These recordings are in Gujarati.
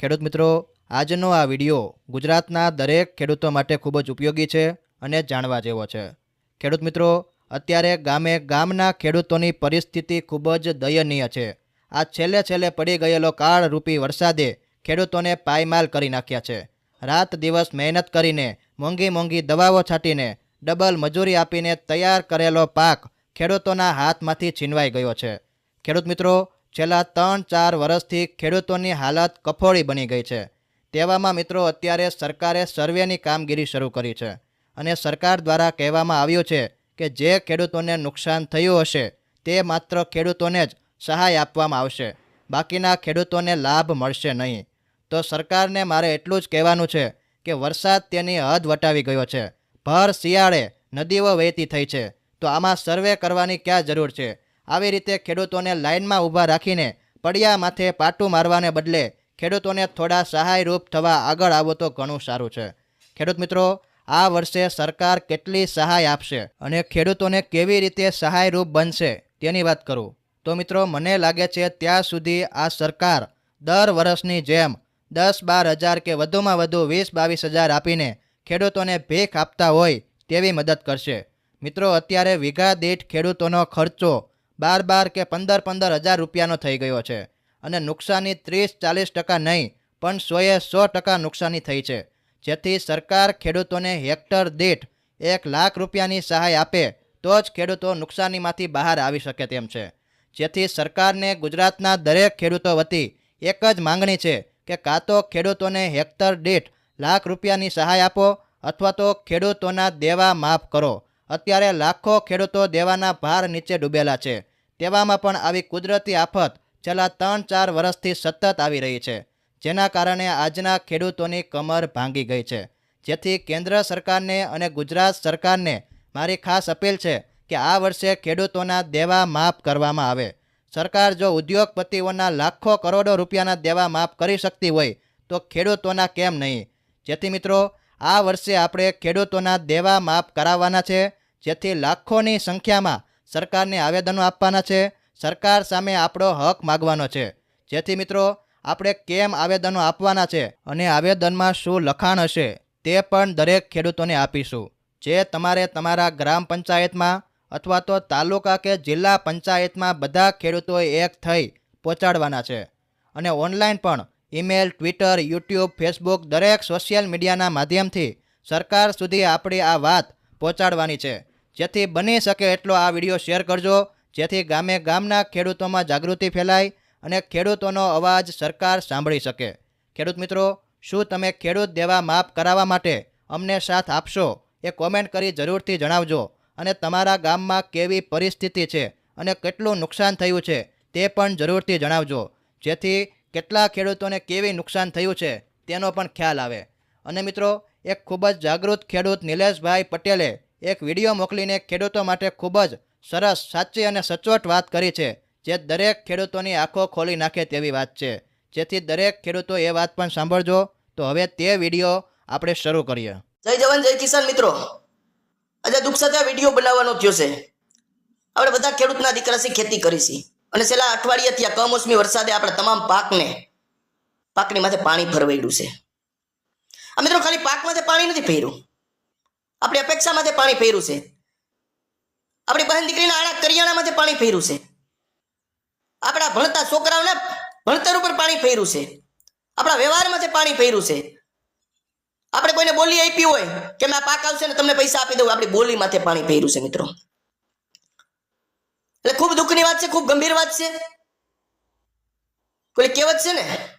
ખેડૂત મિત્રો, આજનો આ વીડિયો ગુજરાતના દરેક ખેડૂતો માટે ખૂબ જ ઉપયોગી છે અને જાણવા જેવો છે. ખેડૂત મિત્રો, અત્યારે ગામે ગામના ખેડૂતોની પરિસ્થિતિ ખૂબ જ દયનીય છે. આ છેલ્લે છેલ્લે પડી ગયેલો કાળરૂપી વરસાદે ખેડૂતોને પાયમાલ કરી નાખ્યા છે. રાત દિવસ મહેનત કરીને મોંઘી મોંઘી દવાઓ છાંટીને ડબલ મજૂરી આપીને તૈયાર કરેલો પાક ખેડૂતોના હાથમાંથી છીનવાઈ ગયો છે. ખેડૂત મિત્રો છેલ્લા ત્રણ ચાર વર્ષથી ખેડૂતોની હાલત કફોળી બની ગઈ છે. તેવામાં મિત્રો અત્યારે સરકારે સર્વેની કામગીરી શરૂ કરી છે અને સરકાર દ્વારા કહેવામાં આવ્યું છે કે જે ખેડૂતોને નુકસાન થયું હશે તે માત્ર ખેડૂતોને જ સહાય આપવામાં આવશે. બાકીના ખેડૂતોને લાભ મળશે નહીં. તો સરકારને મારે એટલું જ કહેવાનું છે કે વરસાદ તેની હદ વટાવી ગયો છે. ભર શિયાળે નદીઓ વહેતી થઈ છે. તો આમાં સર્વે કરવાની ક્યાં જરૂર છે? આવી રીતે ખેડૂતોને લાઇનમાં ઊભા રાખીને પડિયા માથે પાટું મારવાને બદલે ખેડૂતોને થોડા સહાયરૂપ થવા આગળ આવો તો ઘણું સારું છે. ખેડૂત મિત્રો, આ વર્ષે સરકાર કેટલી સહાય આપશે અને ખેડૂતોને કેવી રીતે સહાયરૂપ બનશે તેની વાત કરું. તો મિત્રો, મને લાગે છે ત્યાં સુધી આ સરકાર દર વર્ષની જેમ દસ બાર હજાર કે વધુમાં વધુ વીસ બાવીસ હજાર આપીને ખેડૂતોને ભેખ આપતા હોય તેવી મદદ કરશે. મિત્રો, અત્યારે વીઘા દીઠ ખેડૂતોનો ખર્ચો બાર બાર કે પંદર પંદર હજાર રૂપિયાનો થઈ ગયો છે. અને નુકસાની ત્રીસ ચાલીસ ટકા નહીં, પણ સોએ સો ટકા નુકસાની થઈ છે. જેથી સરકાર ખેડૂતોને હેક્ટર દીઠ એક લાખ રૂપિયાની સહાય આપે, તો જ ખેડૂતો નુકસાનીમાંથી બહાર આવી શકે તેમ છે. જેથી સરકારને ગુજરાતના દરેક ખેડૂતો વતી એક જ માંગણી છે કે કાં તો ખેડૂતોને હેક્ટર દીઠ લાખ રૂપિયાની સહાય આપો, અથવા તો ખેડૂતોના દેવા માફ કરો. અત્યારે લાખો ખેડૂતો દેવાના ભાર નીચે ડૂબેલા છે. તેવામાં પણ આવી કુદરતી આફત છેલ્લા ત્રણ ચાર વર્ષથી સતત આવી રહી છે, જેના કારણે આજના ખેડૂતોની કમર ભાંગી ગઈ છે. જેથી કેન્દ્ર સરકારને અને ગુજરાત સરકારને મારી ખાસ અપીલ છે કે આ વર્ષે ખેડૂતોના દેવા માફ કરવામાં આવે. સરકાર જો ઉદ્યોગપતિઓના લાખો કરોડો રૂપિયાના દેવા માફ કરી શકતી હોય, તો ખેડૂતોના કેમ નહીં? જેથી મિત્રો, આ વર્ષે આપણે ખેડૂતોના દેવા માફ કરાવવાના છે, જેથી લાખોની સંખ્યામાં સરકારને આવેદનો આપવાના છે. સરકાર સામે આપણો હક માગવાનો છે. જેથી મિત્રો, આપણે કેમ આવેદનો આપવાના છે અને આવેદનમાં શું લખાણ હશે તે પણ દરેક ખેડૂતોને આપીશું. જે તમારે તમારા ગ્રામ પંચાયતમાં અથવા તો તાલુકા કે જિલ્લા પંચાયતમાં બધા ખેડૂતોએ એક થઈ પહોંચાડવાના છે. અને ઓનલાઈન પણ ઈમેલ, ટ્વિટર, યુટ્યુબ, ફેસબુક દરેક સોશિયલ મીડિયાના માધ્યમથી સરકાર સુધી આપણી આ વાત પહોંચાડવાની છે. જેથી બની શકે એટલો આ વીડિયો શેર કરજો. જેથી ગામે ગામના ખેડૂતોમાં જાગૃતિ ફેલાય અને ખેડૂતોનો અવાજ સરકાર સાંભળી શકે. ખેડૂત મિત્રો, શું તમે ખેડૂત દેવા માફ કરાવવા માટે અમને સાથ આપશો? એ કોમેન્ટ કરી જરૂરથી જણાવજો. અને તમારા ગામમાં કેવી પરિસ્થિતિ છે અને કેટલું નુકસાન થયું છે તે પણ જરૂરથી જણાવજો. જેથી કેટલા ખેડૂતોને કેવી નુકસાન થયું છે તેનો પણ ખ્યાલ આવે. અને મિત્રો, એક ખૂબ જ જાગૃત ખેડૂત નિલેશભાઈ પટેલે એક વીડિયો મોકલીને ખેડૂતો માટે ખૂબ જ સરસ, સાચી અને સચોટ વાત કરી છે, જે દરેક ખેડૂતોની આંખો ખોલી નાખે તેવી વાત છે. જેથી દરેક ખેડૂતો એ વાત પણ સાંભળજો. તો હવે તે વીડિયો આપણે શરૂ કરીએ. જય જવાન, જય કિસાન મિત્રો. આજે દુઃખ સાથે વીડિયો બનાવવાનો થયો છે. આપણે બધા ખેડૂતના દીકરાથી ખેતી કરીશી. અને છેલ્લા અઠવાડિયાથી આ કમોસમી વરસાદે આપણે તમામ પાકને, પાકની માથે પાણી ફરવાડ્યું છે. આ મિત્રો ખાલી પાક માથે પાણી નથી ફેર્યું આપણી અપેક્ષા માથે પાણી ફેર્યું છે. આપણી બહેન દીકરીના આણા કરિયાણામાંથી પાણી ફેર્યું છે. આપણા ભણતા છોકરાઓને ભણતર ઉપર પાણી ફેર્યું છે. આપણા વ્યવહારમાંથી પાણી ફેર્યું છે. આપણે કોઈને બોલી આપી હોય કે મેં પાક આવશે ને તમને પૈસા આપી દઉં, આપણી બોલી માથે પાણી ફેર્યું છે મિત્રો. એટલે ખૂબ દુઃખની વાત છે, ખૂબ ગંભીર વાત છે. કોઈ કહેવત છે ને,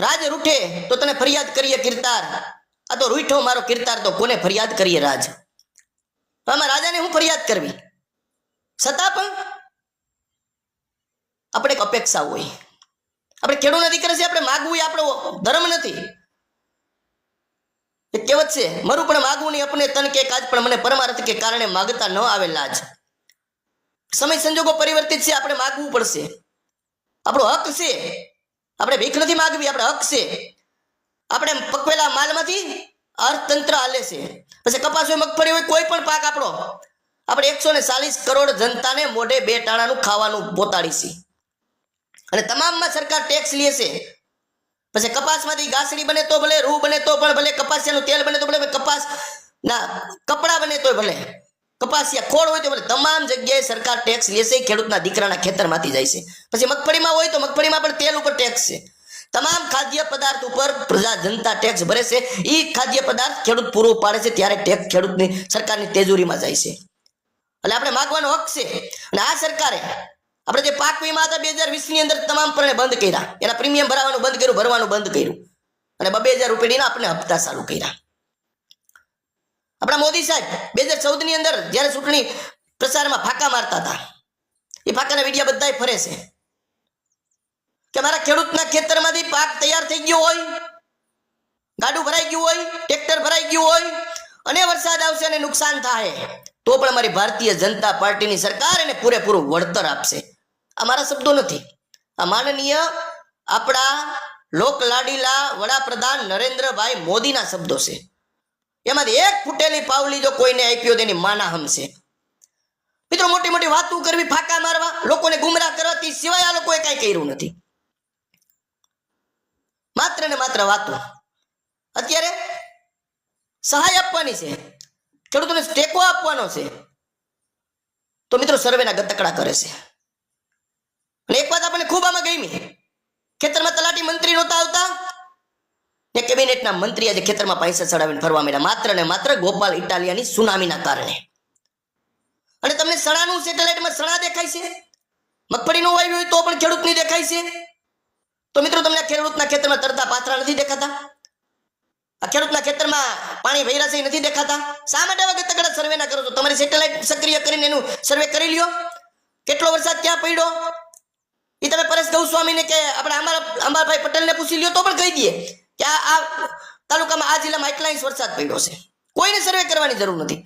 રાજ રૂઠે તો તને ફરિયાદ કરીએ, કિરતાર. આ તો રૂઠો મારો કિરતાર તો કોને ફરિયાદ કરીએ રાજ? આમાં રાજાને હું ફરિયાદ કરવી? છતાં પણ આપણે એક અપેક્ષા હોય. આપણે ખેડૂત કરે છે, આપણે માગવું એ આપણો ધર્મ નથી. એ કહેવત છે, મારું પણ માગવું નહીં, અપને તન કે કાજ પણ મને પરમાર્થ કે કારણે માગતા ન આવે લાજ. સમય સંજોગો પરિવર્તિત છે, આપણે માગવું પડશે. આપણો હક છે. આપણે ભીખ નથી માગવી, આપણે હક છે. આપણે પકવેલા માલમાંથી અર્થતંત્ર હાલે છે. પછી કપાસ હોય મગફળી હોય કોઈ પણ પાક આપણો. આપણે એકસો ને ચાલીસ કરોડ જનતાને મોઢે બે ટાણાનું ખાવાનું પોતાડી અને તમામમાં સરકાર ટેક્સ લે છે. પછી કપાસમાંથી ગાસડી બને તો ભલે, રૂ બને તો પણ ભલે, કપાસિયાનું તેલ બને તો ભલે કપાસ ના કપડાં બને તો ભલે. કપાસિયા ખોળ હોય તો ભલે. તમામ જગ્યાએ સરકાર ટેક્સ લેશે ખેડૂતના દીકરાના ખેતરમાંથી જાય છે. પછી મગફળીમાં હોય તો મગફળીમાં પણ તેલ ઉપર ટેક્સ છે. તમામ ખાદ્ય પદાર્થ ઉપર પ્રજા જનતા ટેક્સ ભરે છે. એ ખાદ્ય પદાર્થ ખેડૂત પૂરું પાડે છે ત્યારે ટેક્સ ખેડૂતની સરકારની તેજોરીમાં જાય છે. એટલે આપણે માગવાનો હક છે. અને આ સરકારે આપણે જે પાક વીમા હતા બે હજાર વીસની અંદર તમામ પ્રણે બંધ કર્યા. એના પ્રીમિયમ ભરાવાનું બંધ કર્યું, ભરવાનું બંધ કર્યું. અને બે હજાર રૂપિયાના આપણે હપ્તા ચાલુ કર્યા. આપણા મોદી સાહેબ બે હજાર ચૌદની અંદર જ્યારે ચૂંટણી પ્રચારમાં ફાંકા મારતા હતા. એ ફાંકાના વિડીયા બધાય ફરે છે. કે મારા ખેડૂતના ખેતરમાંથી પાક તૈયાર થઈ ગયો હોય, ગાડું ભરાઈ ગયું હોય, ટ્રેક્ટર ભરાઈ ગયું હોય, અને વરસાદ આવશે અને નુકસાન થાય તો પણ અમારી ભારતીય જનતા પાર્ટીની સરકાર એને પૂરેપૂરું વળતર આપશે. આ મારા શબ્દો નથી. આ માનનીય આપણા લોકલાડીલા વડાપ્રધાન નરેન્દ્રભાઈ મોદીના શબ્દો છે. એમાંથી એક ફૂટેલી પાવલી જો કોઈને આપ્યો તેની માના હમશે. મિત્રો, મોટી મોટી વાતો કરવી, ફાકા મારવા, લોકોને ગુમરાહ કરવાથી સિવાય આ લોકોએ કાંઈ કર્યું નથી. માત્ર ને માત્ર વાતો. અત્યારે સહાય આપવાની છે. ખેડૂતોને ટેકો આપવાનો છે. તો મિત્રો સર્વેના ગતકડા કરે છે. અને એક વાત આપણને ખૂબ આમાં ગમી. ખેતરમાં તલાટી મંત્રી નહોતા આવતા. ને કેબિનેટના મંત્રી આજે ખેતરમાં પૈસા ચડાવીને ફરવા માંડ્યા. માત્ર ને માત્ર ગોપાલ ઇટાલિયાની સુનામીના કારણે. અને તમને સણાનું સેટેલાઇટમાં સણા દેખાય છે. મગફળીનું વાવ્યું હોય તો પણ ખેડૂતની દેખાય છે. તો મિત્રો તમને ખેડૂતના ખેતરમાં તરતા પાથરા નથી દેખાતા? આ ખેડૂતના ખેતરમાં પાણી ભર્યા છે નથી દેખાતા? શા માટે આવા તગડા સર્વે ના કરો છો? તમારી સેટેલાઇટ સક્રિય કરીને એનું સર્વે કરી લ્યો. કેટલો વરસાદ ક્યાં પડ્યો? એ તમે પરેશ ગૌસ્વામીને કે આપણે અમારા અંબાભાઈ પટેલને પૂછી લ્યો તો પણ કહી દઈએ કે આ તાલુકામાં આ જિલ્લામાં એટલા ઇંચ વરસાદ પડ્યો છે. કોઈને સર્વે કરવાની જરૂર નથી.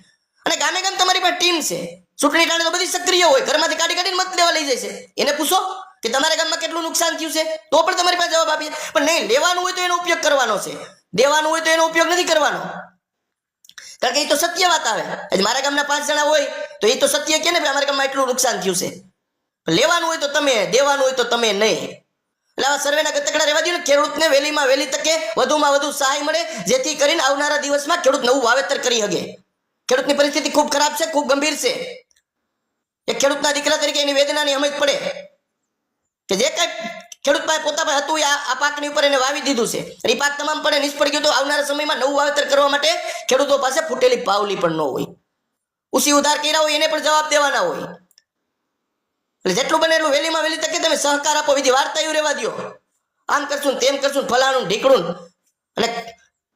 અને ગામે ગામ તમારી પાસે ટીમ છે. ચૂંટણી ટાણે તો બધી સક્રિય હોય. ઘરમાંથી કાઢી કાઢીને મત લેવા લઈ જાય છે. એને પૂછો. કે તમારા ગામમાં કેટલું નુકસાન થયું છે? તો પણ તમારી પાસે જવાબ આપીએ. પણ નહીં, લેવાનું હોય તો એનો ઉપયોગ કરવાનો છે. દેવાનું હોય તો એનો ઉપયોગ નથી કરવાનો. કારણ કે એ તો સત્ય વાત આવે. આજે મારા ગામના પાંચ જણા હોય, તો એ તો સત્ય કે ને અમારા ગામમાં એટલું નુકસાન થયું છે? લેવાનું હોય તો તમે, દેવાનું હોય તો તમે નહીં. એટલે આવા સર્વેના ગતકડા રહેવા દો ને, ખેડૂતને વહેલીમાં વહેલી તકે વધુમાં વધુ સહાય મળે, જેથી કરીને આવનારા દિવસમાં ખેડૂત નવું વાવેતર કરી શકે ખેડૂતની પરિસ્થિતિ ખૂબ ખરાબ છે, ખૂબ ગંભીર છે. એક ખેડૂતના દીકરા તરીકે એની વેદનાની સમજ પડે. કે જે કઈ ખેડૂત પાસે પોતા પાસે હતું એ આ પાકની ઉપર એને વાવી દીધું છે. એ પાક તમામ પણ નિષ્ફળ ગયો તો આવનારા સમયમાં નવું વાવેતર કરવા માટે ખેડૂતો પાસે ફૂટેલી પાવલી પણ ન હોય. ઉસી ઉધાર કર્યા હોય એને પણ જવાબ દેવાના હોય. એટલે જેટલું બને એટલું વહેલીમાં વહેલી તકે તમે સહકાર આપો. બીજી વાર્તા એવું રહેવા દો આમ કરશું તેમ કરશું ફલાણું ઢીકણું અને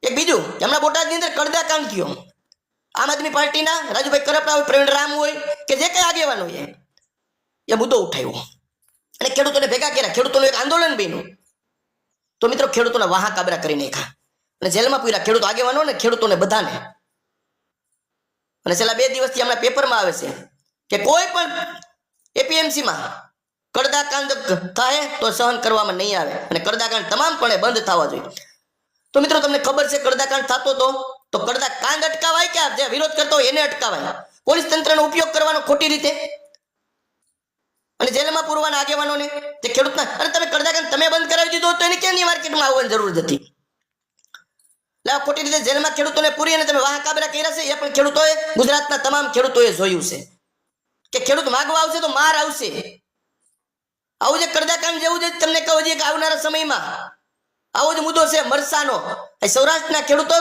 એક બીજું, હમણાં બોટાદની અંદર કડદા કામ થયો. આમ આદમી પાર્ટીના રાજુભાઈ કરપડા હોય, પ્રવીણ રામ હોય, કે જે કઈ આગેવાન હોય એ મુદ્દો ઉઠાવ્યો. અને ખેડૂતોને ભેગા કર્યા. ખેડૂતોનું એક આંદોલન બન્યું. તો મિત્રો, ખેડૂતોના વાહા કાબરા કરી નાખ્યા. અને જેલમાં પૂર્યા. ખેડૂત આગેવાનો ને ખેડૂતોને બધાને. અને છેલ્લા બે દિવસથી હમણાં પેપરમાં આવે છે કે કોઈ પણ એપીએમસીમાં કડદાકાંડ થાય તો સહન કરવામાં નહીં આવે. અને કડદાકાંડ તમામપણે બંધ થવા જોઈએ. તો મિત્રો, તમને ખબર છે કડદાકાંડ થતો તો? તો કડદાકાંડ અટકાવાય કે જે વિરોધ કરતો હોય એને અટકાવાય? પોલીસ તંત્રનો ઉપયોગ કરવાનો ખોટી રીતે? જેલમાં પૂરવાના આગેવાનોને? તે ખેડૂતના. અને તમે કડદાકાંડ તમે બંધ કરાવી દીધો તો એને કેમ માર્કેટમાં આવવાની જરૂર હતી? ખોટી રીતે જેલમાં ખેડૂતોને પૂરી અને તમે વાહ કાબરા કર્યા છે, એ પણ ખેડૂતોએ ગુજરાતના તમામ ખેડૂતોએ જોયું છે. કે ખેડૂત માગવા આવશે તો માર આવશે. આવું જે કરદાકાંડ જેવું જ તમને કહું છે કે આવનારા સમયમાં. આવો જ મુદ્દો છે મરસાનો. સૌરાષ્ટ્રના ખેડૂતો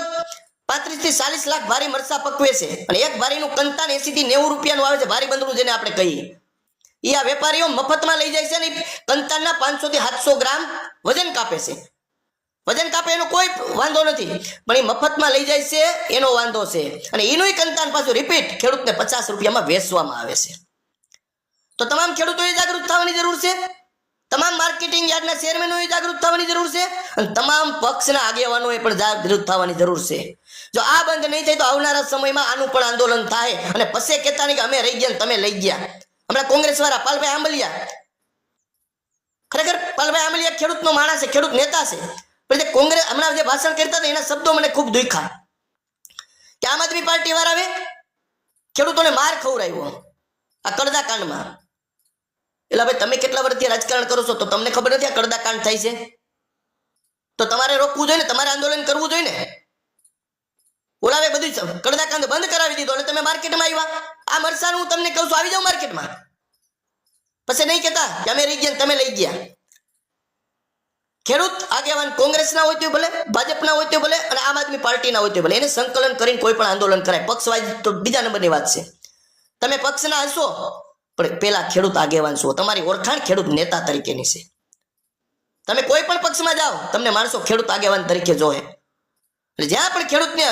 પાંત્રીસથી ચાલીસ લાખ ભારી મરસા પકવે છે. અને એક ભારીનું કંતાન એસી થી નેવું રૂપિયાનું આવે છે. ભારી બંદરું જેને આપણે કહીએ. એ આ વેપારીઓ મફતમાં લઈ જાય છે અને કંતાનના પાંચસો થી સાતસો ગ્રામ વજન કાપે છે. વજન કાપે એનો કોઈ વાંધો નથી, પણ એ મફતમાં લઈ જાય છે, એનો વાંધો છે. અને એનું કંતાન પાછું રિપીટ ખેડૂતને પચાસ રૂપિયામાં વેચવામાં આવે છે. તો તમામ ખેડૂતોએ જાગૃત થવાની જરૂર છે? તમામ માર્કેટિંગ યાર્ડના ચેરમેનોએ જાગૃત થવાની જરૂર છે? અને તમામ પક્ષના આગેવાનોએ પણ જાગૃત થવાની જરૂર છે. જો આ બંધ નહીં થાય તો આવનારા સમયમાં આનું પણ આંદોલન થાય. અને પછી કહેતા નહીં કે અમે રહી ગયા તમે લઈ ગયા. હમણાં કોંગ્રેસ વાળા, પાલભાઈ આંબલિયા. ખરેખર પાલભાઈ આંબલિયા ખેડૂતનો માણસ છે, ખેડૂત નેતા છે. પણ જે કોંગ્રેસ હમણાં જે ભાષણ કરતા હતા, એના શબ્દો મને ખૂબ દુખ્યા. કે આમ આદમી પાર્ટી આવે? ખેડૂતોને માર ખવડાવ્યો. આ કડદા કાંડમાં. એટલે ભાઈ, તમે કેટલા વર્ષથી રાજકારણ કરો છો? તો તમને ખબર નથી આ કડદા કાંડ થાય છે? તો તમારે રોકવું જોઈએ ને? તમારે આંદોલન કરવું જોઈએ ને? ઓલાવે બધું કડદા કાંદ બંધ કરાવી દીધો અને તમે માર્કેટમાં આવ્યા. આ મરસાનું હું તમને કહું છું, આવી જાઓ માર્કેટમાં. પછી નહીં કહેતા કે અમે રહી ગયા તમે લઈ ગયા. ખેડૂત આગેવાન કોંગ્રેસના હોય તો ભલે, ભાજપના હોય તો ભલે અને આમ આદમી પાર્ટીના હોય તો ભલે. એને સંકલન કરીને કોઈ પણ આંદોલન કરાય. પક્ષવાદ તો બીજા નંબરની વાત છે. તમે પક્ષના હશો, પણ પેલા ખેડૂત આગેવાન છો. તમારી ઓળખાણ ખેડૂત નેતા તરીકેની છે. તમે કોઈ પણ પક્ષમાં જાઓ, તમને માણસો ખેડૂત આગેવાન તરીકે જોહે જ્યાં પણ ખેડૂતને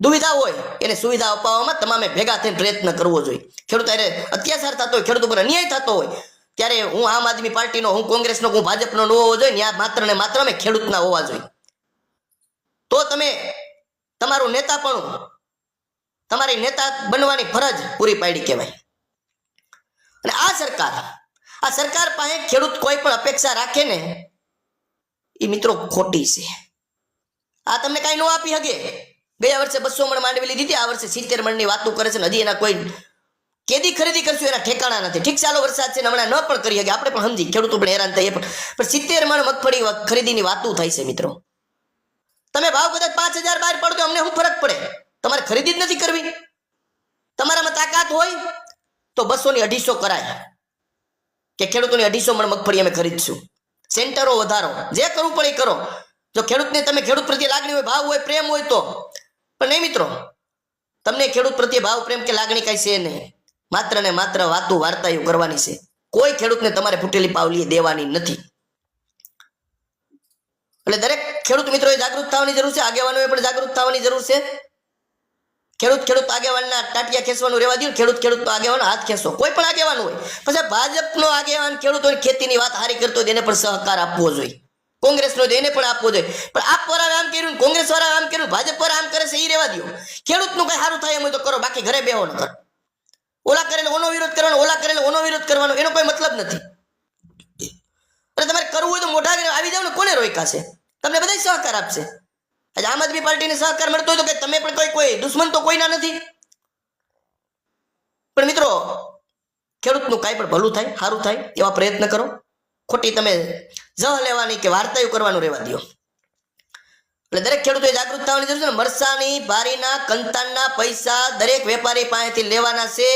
દુવિધા હોય એને સુવિધા અપાવવામાં તમામે ભેગા થઈને પ્રયત્ન કરવો જોઈએ. ખેડૂત અત્યાચાર થતો હોય, ખેડૂત ઉપર અન્યાય થતો હોય, ત્યારે હું આમ આદમી પાર્ટીનો, હું કોંગ્રેસનો, હું ભાજપનો ન હોવો જોઈએ ત્યાં માત્ર ને માત્ર અમે ખેડૂતના હોવા જોઈએ. તો તમે, તમારું નેતા પણ તમારી નેતા બનવાની ફરજ પૂરી પાડી કહેવાય. અને આ સરકાર આ સરકાર પાસે ખેડૂત કોઈ પણ અપેક્ષા રાખે ને એ મિત્રો ખોટી છે. આ તમને કાંઈ ન આપી શકે ગયા વર્ષે બસો મણ માંડવી લીધી આ વર્ષે સિત્તેર મણની વાતો કરે છે ને હજી એના કોઈ કેદી ખરીદી કરશું, એના ઠેકાણા નથી. ઠીક ચાલો વરસાદ છે હમણાં ન પણ કરી શકે. આપણે પણ સમજી, ખેડૂતો પણ હેરાન થઈએ પણ પણ સિત્તેર મણ મગફળી ખરીદીની વાતો થાય છે મિત્રો. તમે ભાવ કદાચ પાંચ હજાર બહાર પડતો અમને શું ફરક પડે? તમારે ખરીદી જ નથી કરવી. તમારામાં તાકાત હોય તો બસો ની અઢીસો કરાય. કે ખેડૂતોની અઢીસો મણ મગફળી અમે ખરીદશું. સેન્ટરો વધારો. જે કરવું પડે એ કરો. જો ખેડૂતને તમે ખેડૂત પ્રત્યે લાગણી હોય, ભાવ હોય, પ્રેમ હોય તો પણ નહીં મિત્રો, તમને ખેડૂત પ્રત્યે ભાવ, પ્રેમ કે લાગણી કઈ છે નહીં. માત્ર ને માત્ર વાતું વાર્તાઓ કરવાની છે. કોઈ ખેડૂતને તમારે ફૂટેલી પાવલી દેવાની નથી. એટલે દરેક ખેડૂત મિત્રોએ જાગૃત થવાની જરૂર છે, આગેવાનોએ પણ જાગૃત થવાની જરૂર છે. ખેડૂત ખેડૂત આગેવાનના ટાટિયા ખેંચવાનું રહેવા દઉં ખેડૂત ખેડૂત આગેવાન હાથ ખેંચો કોઈ પણ આગેવાન હોય, પછી ભાજપનો આગેવાન ખેડૂતોની ખેતીની વાત હારી કરતો હોય એને પણ સહકાર આપવો જોઈએ. કોંગ્રેસનો તો પણ આપવો જોઈએ. પણ આપ વાળા આમ કર્યું કોંગ્રેસ વાળા આમ કર્યું, ભાજપ વાળા આમ કરે છે એ રહેવા દો ખેડૂતનું કઈ સારું થાય એમ તો કરો, બાકી ઘરે બેહો ન કરો ઓલા કરેલો ઓનો વિરોધ કરવાનો, ઓલા કરેલો ઓનો વિરોધ કરવાનો, એનો કોઈ મતલબ નથી. અરે તમારે કરવું હોય તો મોઢા આવી જાવ ને કોને રોકાશે તમને બધા સહકાર આપશે. આજે આમ આદમી પાર્ટીને સહકાર મળતો હોય તો કે તમે પણ કોઈ કોઈ દુશ્મન તો કોઈના નથી. પણ મિત્રો, ખેડૂતનું કાંઈ પણ ભલું થાય સારું થાય, એવા પ્રયત્ન કરો. ખોટી તમે જહ લેવાની કે વાર્તાઓ કરવાનું રહેવા દો એટલે દરેક ખેડૂતોએ જાગૃત થવાની જરૂર છે ને. મરસાની, બારીના, કંતાનના પૈસા દરેક વેપારી પાસેથી લેવાના છે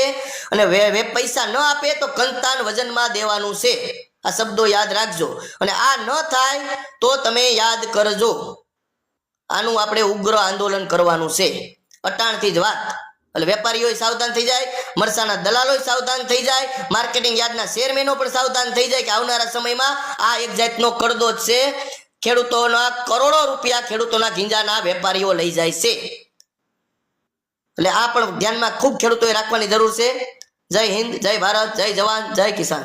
અને પૈસા ન આપે તો કંતાન વજનમાં દેવાનું છે. આ શબ્દો યાદ રાખજો. અને આ ન થાય તો તમે યાદ કરજો. આનું આપણે ઉગ્ર આંદોલન કરવાનું છે. અટાણથી જ વાત. એટલે વેપારીઓ સાવધાન થઈ જાય, મરસાના દલાલો સાવધાન થઈ જાય માર્કેટિંગ યાર્ડના ચેરમેનો પણ સાવધાન થઈ જાય કે આવનારા સમયમાં આ એક જાતનો કડદો જ છે. ખેડૂતોના કરોડો રૂપિયા ખેડૂતોના ગીંજાના વેપારીઓ લઈ જાય છે. એટલે આ પણ ધ્યાનમાં ખૂબ ખેડૂતોએ રાખવાની જરૂર છે. જય હિન્દ, જય ભારત, જય જવાન, જય કિસાન.